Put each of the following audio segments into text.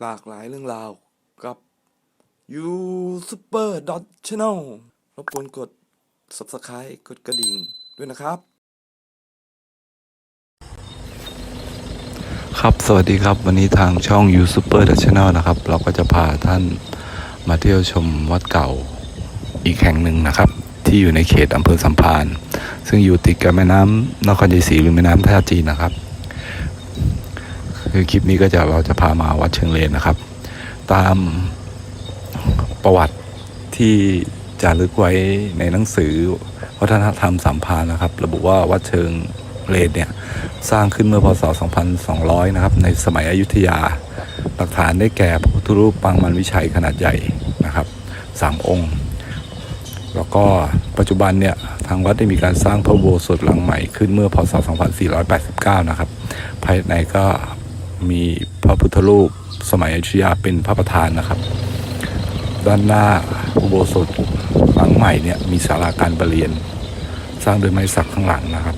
หลากหลายเรื่องราวกับ You Super Dot Channel รบกวนกด Subscribe กดกระดิ่งด้วยนะครับ ครับสวัสดีครับวันนี้ทางช่อง You Super The Channel นะครับ เราก็จะพาท่านมาเที่ยวชมวัดเก่าอีกแห่งหนึ่งนะครับ ที่อยู่ในเขตอำเภอสัมพันธ์ซึ่งอยู่ติดกับแม่น้ำนครชัยศรีหรือแม่น้ำท่าจีนนะครับ คือคลิปนี้ก็จะเราจะพามาวัดเชิงเลนนะครับ ตามประวัติที่จารึกไว้ในหนังสือวัฒนธรรมสัมพันธ์นะครับ ระบุว่าวัดเชิงเลนเนี่ยสร้างขึ้นเมื่อพศ 2200 นะครับ ในสมัยอยุธยา หลักฐานได้แก่พระพุทธรูปปางมันวิชัยขนาดใหญ่นะครับสามองค์ แล้วก็ปัจจุบันเนี่ยทางวัดได้มีการสร้างพระโบสถ์หลังใหม่ขึ้นเมื่อพศ 2489 นะครับ ภายในก็ มีพระพุทธรูปสมัยอยุธยาเป็นพระประธานนะครับ ด้านหน้าอุโบสถหลังใหม่เนี่ยมีศาลาการประเรียน สร้างโดยไม้สักข้างหลังนะครับ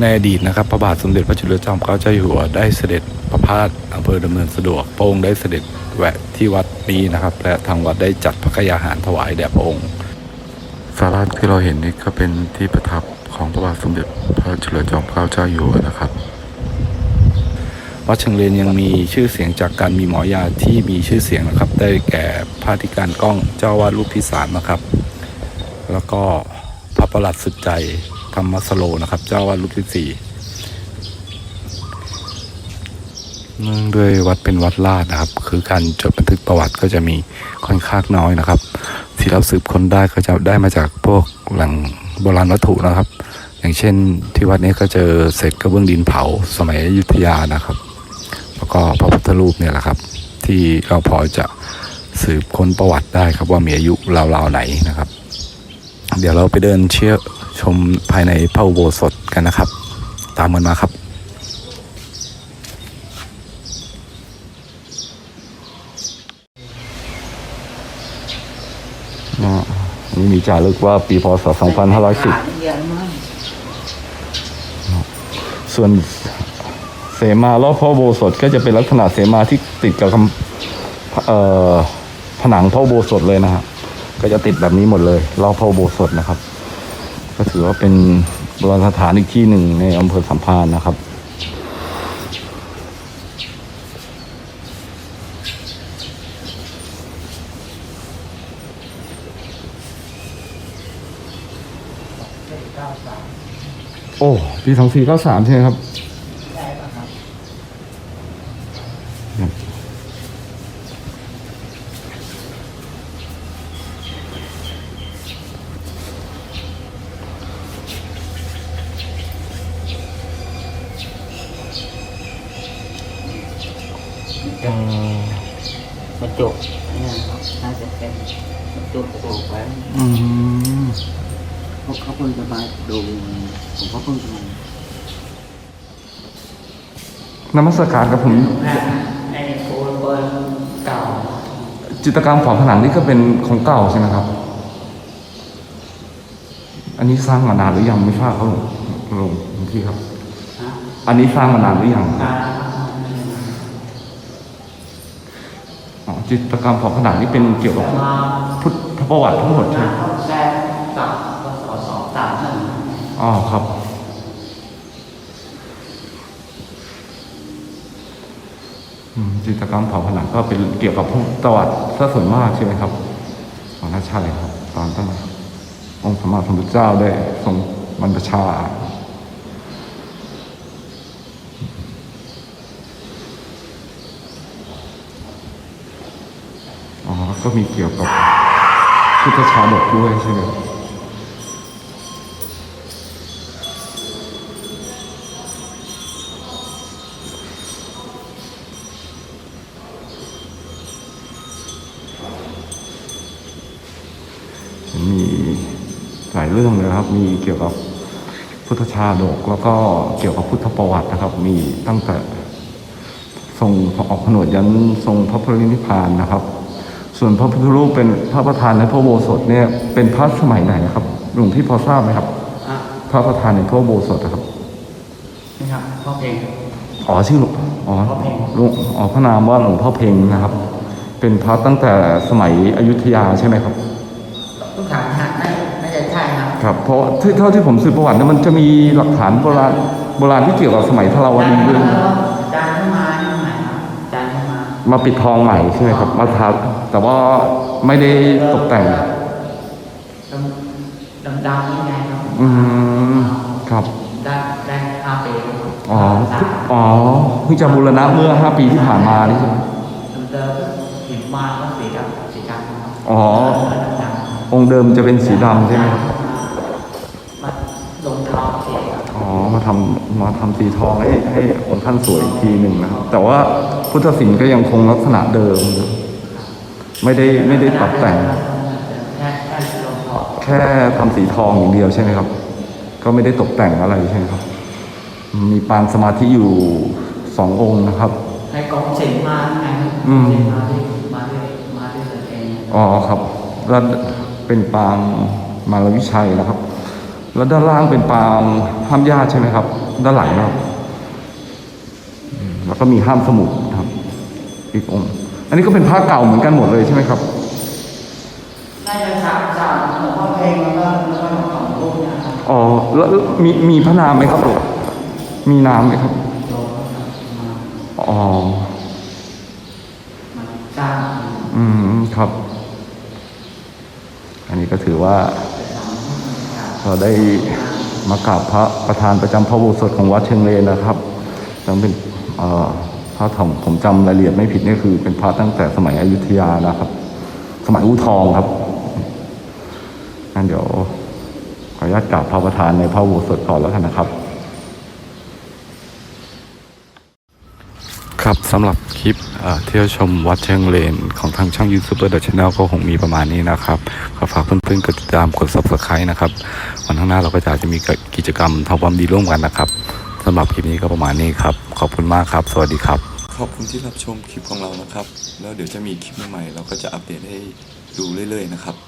ในอดีตนะครับพระบาทสมเด็จพระจุลจอมเกล้าเจ้าอยู่หัวได้เสด็จประพาสอำเภอดำเนินสะดวกพระองค์ได้เสด็จแวะที่วัดนี้นะครับ และทางวัดได้จัดพระกยาหารถวายแด่พระองค์ ศาลาที่เราเห็นนี่ก็เป็นที่ประทับของพระบาทสมเด็จพระจุลจอมเกล้าเจ้าอยู่หัวนะครับวัดเชิงเลนยังมีชื่อเสียงจากการมีหมอยาที่มีชื่อเสียงนะครับ ได้แก่พระธิการก้องเจ้าวาดรูปที่สามนะครับ แล้วก็พระประหลัดสุดใจธรรมสโลนะครับ เจ้าวาดรูปที่สี่เนื่องด้วยวัดเป็นวัดลาดนะครับ คือการจดบันทึกประวัติก็จะมีค่อนข้างน้อยนะครับ ที่เราสืบค้นได้ก็จะได้มาจากพวกหล่งโบราณวัตถุนะครับ อย่างเช่นที่วัดนี้ก็เจอเศษกระเบื้องดินเผาสมัยอยุธยานะครับ แล้วก็พระพุทธรูปเนี่ยแหละครับ ที่เราพอจะสืบค้นประวัติได้ครับว่ามีอายุราวๆไหนนะครับ เดี๋ยวเราไปเดินเชี่ยวชมภายในพระอุโบสถกันนะครับ ตามกันมาครับอ่า นี่มีจารึกว่าปีพศ 2510 ส่วนเสมารอบพระอุโบสถก็จะเป็นลักษณะเสมาที่ติดกับคำผนังพระอุโบสถเลยนะฮะก็จะติดแบบนี้หมดเลย รอบพระอุโบสถนะครับ ก็ถือว่าเป็นโบราณสถานอีกที่หนึ่งในอำเภอสัมพันธ์นะครับ โอ้ปีสองสี่เก้าสามใช่ไหมครับใช่ป่ะครับบรรจุเนี่ยครับน่าจะเป็นบรรจุปลูกไว้อืม พวกเขาเพิ่งจะมาดูผมก็เพิ่งจะมานมัสการกับผมไอ้โคนเปิลเก่า จิตรกรรมฝาผนังนี่ก็เป็นของเก่าใช่ไหมครับ อันนี้สร้างมานานหรือยังไม่ทราบครับหลวงหลวงหลวงพี่ครับฮะอันนี้สร้างมานานหรือยังอ่าอ๋อจิตรกรรมฝาผนังนี่เป็นเกี่ยวกับมาพุทธประวัติทั้งหมดใช่นะไหม แทรกกับพศสองสามหนึ่ง อ๋อครับ อืม จิตกรรมฝาผนังก็เป็นเกี่ยวกับพุทธประวัติซะส่วนมากใช่ไหมครับอ๋อน่าใช่ครับ ตอนตั้งองค์สมมาสมพุทธเจ้าได้ทรงบรรพชาอ๋อก็มีเกี่ยวกับพุทธชาดกด้วยใช่ไหมายเรื่องเลยครับ มีเกี่ยวกับพุทธชาดก แล้วก็เกี่ยวกับพุทธประวัตินะครับ มีตั้งแต่ทรงออกผนวดยันทรงพระปรินิพพานนะครับ ส่วนพระพุทธรูปเป็นพระประธานในพระอุโบสถเนี่ยเป็นพระสมัยไหนครับหลวงพี่พอทราบไหมครับอะพระประธานในพระอุโบสถนะครับนี่ครับพ่อเพลงอ๋อชื่อหลวงอ๋อพ่อเพ็งหลวงอ๋อพระนามว่าหลวงพ่อเพ็งนะครับ เป็นพระตั้งแต่สมัยอยุธยาใช่ไหมครับ ครับครับเพราะที่เท่าที่ผมสืบประวัติเนี่ยมันจะมีหลักฐานโบราณโบราณที่เกี่ยวกับสมัยทราวดีด้วยจานเข้ามาที่ไหนครับจานเข้ามามาปิดทองใหม่ใช่ไหมครับมาทาแต่ว่าไม่ได้ตกแต่งดำดำดำยังไงครับอืมครับได้ได้ห้าปีแล้วครับอ๋อสามอ๋อเพิ่งจะบูรณะเมื่อ5ปีที่ผ่านมานี่ใช่ไหมเดิมๆเห็นมาก็สีดำสีดำครับอ๋อดำๆองค์เดิมจะเป็นสีดำใช่ไหมครับมาลงท องสีครับอ๋อมาทำมาทำสีทองให้ให้องค์ท่านสวยอีกทีหนึ่งนะครับ แต่ว่าพุทธศิลป์ก็ยังคงลักษณะเดิม ไม่ได้ไม่ได้ปรับแต่ง แค่แค่ลงทองแค่ทำสีทองอย่างเดียวใช่ไหมครับ ก็ไม่ได้ตกแต่งอะไรใช่ไหมครับ มีปางสมาธิอยู่สององค์นะครับให้กองสิงมาไงครับอืมสิงมาที่มาที่มาที่ตนเองอ๋อครับแล้วเป็นปางมารวิชัยนะครับ แล้วด้านล่างเป็นปางห้ามญาติใช่ไหมครับ ด้านหลังนะครับอืมแล้วก็มีห้ามสมุดครับ อีกองค์อันนี้ก็เป็นผ้าเก่าเหมือนกันหมดเลยใช่ไหมครับน่าจะสามสามหลวงพ่อเพลงแล้วก็แล้วก็สองรูปนะครับอ๋อแล้วแล้วมีมีพระนามไหมครับหลวงมีนามไหมครับโยมนะครับมาอ๋อมาสร้างอืมครับ อันนี้ก็ถือว่า เราได้มากราบพระประธานประจำพระโบสถของวัดเชียงเลนนะครับจังเป็นพระถงผมจำรายละเอียดไม่ผิดนี่คือ เป็นพระตั้งแต่สมัยอยุธยานะครับ สมัยอู่ทองครับงั้นเดี๋ยวขออนุญาตกราบพระประธานในพระโบสถก่อนแล้วกันนะครับ ครับสำหรับคลิปเที่ยวชมวัดเชียงเลน ของทางช่องยูทูบเบอร์เดอะชแนลก็คงมีประมาณนี้นะครับก็ฝากเพื่อนๆกดติดตามกด subscribe นะครับ วันข้างหน้าเราก็จะจะมีกิจกรรมทำความดีร่วมกันนะครับสำหรับคลิปนี้ก็ประมาณนี้ครับ ขอบคุณมากครับ สวัสดีครับ ขอบคุณที่รับชมคลิปของเรานะครับ แล้วเดี๋ยวจะมีคลิปใหม่ๆเราก็จะอัปเดตให้ดูเรื่อยๆนะครับ